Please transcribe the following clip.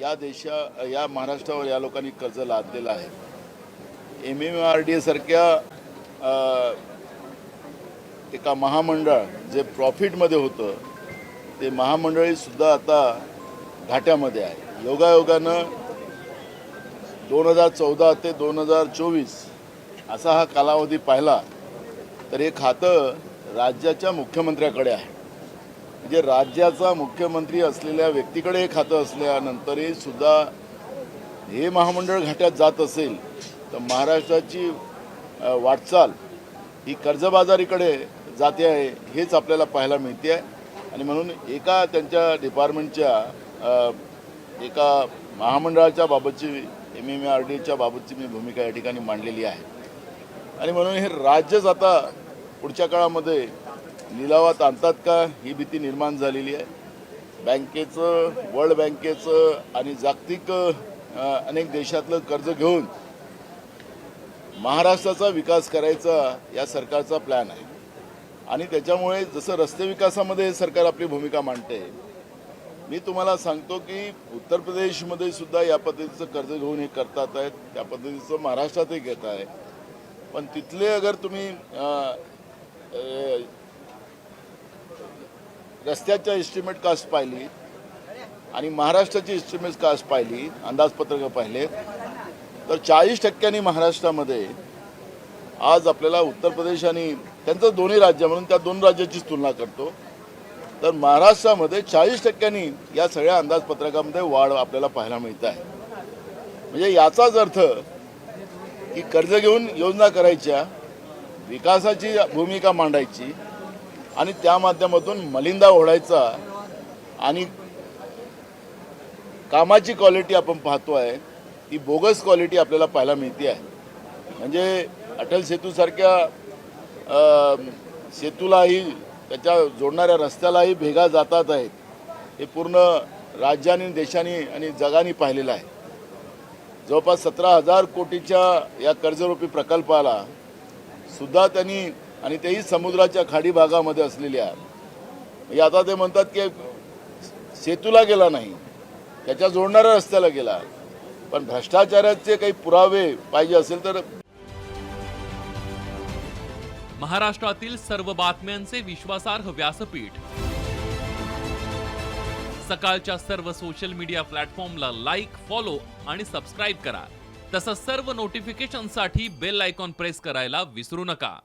या देशा या महाराष्ट्रावर या लोकांनी कर्ज लादलेलं आहे. एम एम आर डी एसारख्या एका महामंडळ जे प्रॉफिटमध्ये होतं ते महामंडळीसुद्धा आता घाट्यामध्ये आहे. योगायोगानं दोन हजार चौदा ते दोन हजार चोवीस असा हा कालावधी पाहिला तर हे खातं राज्याच्या मुख्यमंत्र्याकडे आहे. म्हणजे राज्याचा मुख्यमंत्री असलेल्या व्यक्तीकडे हे खातं असल्यानंतरही सुद्धा हे महामंडळ घाट्यात जात असेल तर महाराष्ट्राची वाटचाल ही कर्जबाजारीकडे जाते आहे हेच आपल्याला पाहायला मिळते आहे. आणि म्हणून एका त्यांच्या डिपार्टमेंटच्या एका महामंडळाच्या बाबतची एम एम आर डीच्या बाबतची मी भूमिका या ठिकाणी मांडलेली आहे. आणि म्हणून हे राज्यच आता पुढच्या काळामध्ये लिलावात आणतात का? ही भीती निर्माण झालेली आहे. बँकेचं वर्ल्ड बँकेचं आणि जागतिक अनेक देशातलं कर्ज घेऊन महाराष्ट्राचा विकास करायचा या सरकारचा प्लॅन आहे. आणि त्याच्यामुळे जसं रस्ते विकासामध्ये हे सरकार आपली भूमिका मांडते मी तुम्हाला सांगतो की उत्तर प्रदेशमध्ये सुद्धा या पद्धतीचं कर्ज घेऊन हे करतात आहेत. त्या पद्धतीचं महाराष्ट्रातही घेत आहे. पण तिथले अगर तुम्ही रस्त्याच्या एस्टिमेट कास्ट पाहिली? आणि महाराष्ट्राची एस्टिमेट कास्ट पाहिली? अंदाजपत्रकं पाहिले. तर चाळीस टक्क्यांनी महाराष्ट्रामध्ये आज आपल्याला उत्तर प्रदेश आणि त्यांचं दोन्ही राज्य म्हणून त्या दोन राज्याचीच तुलना करतो. तर महाराष्ट्रामध्ये चाळीस टक्क्यांनी या सगळ्या अंदाजपत्रकामध्ये वाढ आपल्याला पाहायला मिळत आहे. म्हणजे याचाच अर्थ की कर्ज घेऊन योजना करायच्या विकासाची भूमिका मांडायची आणि त्या माध्यमातून मलिंदा ओढायचा आणि कामाची क्वालिटी आपण पाहतो आहे ती बोगस क्वालिटी आपल्याला पाहायला मिळते आहे म्हणजे अटल सेतूसारख्या सेतूलाही त्याच्या जोडणाऱ्या रस्त्यालाही भेगा जातात आहेत. हे पूर्ण राज्याने देशाने आणि जगाने पाहिलेलं आहे. जवळपास सतरा हजार कोटीच्या या कर्जरूपी प्रकल्पाला सुद्धा त्यांनी आणि तेही समुद्राच्या खाडी भागामध्ये असलेल्या म्हणजे आता ते म्हणतात की सेतूला गेला नाही त्याच्या जोडणाऱ्या रस्त्याला गेला पण भ्रष्टाचाराचे काही पुरावे पाहिजे असेल तर महाराष्ट्रातील सर्व बातम्यांचे विश्वासार्ह व्यासपीठ. सकाळच्या सर्व सोशल मीडिया प्लॅटफॉर्मला लाईक फॉलो आणि सबस्क्राईब करा. तसंच सर्व नोटिफिकेशनसाठी बेल आयकॉन प्रेस करायला विसरू नका.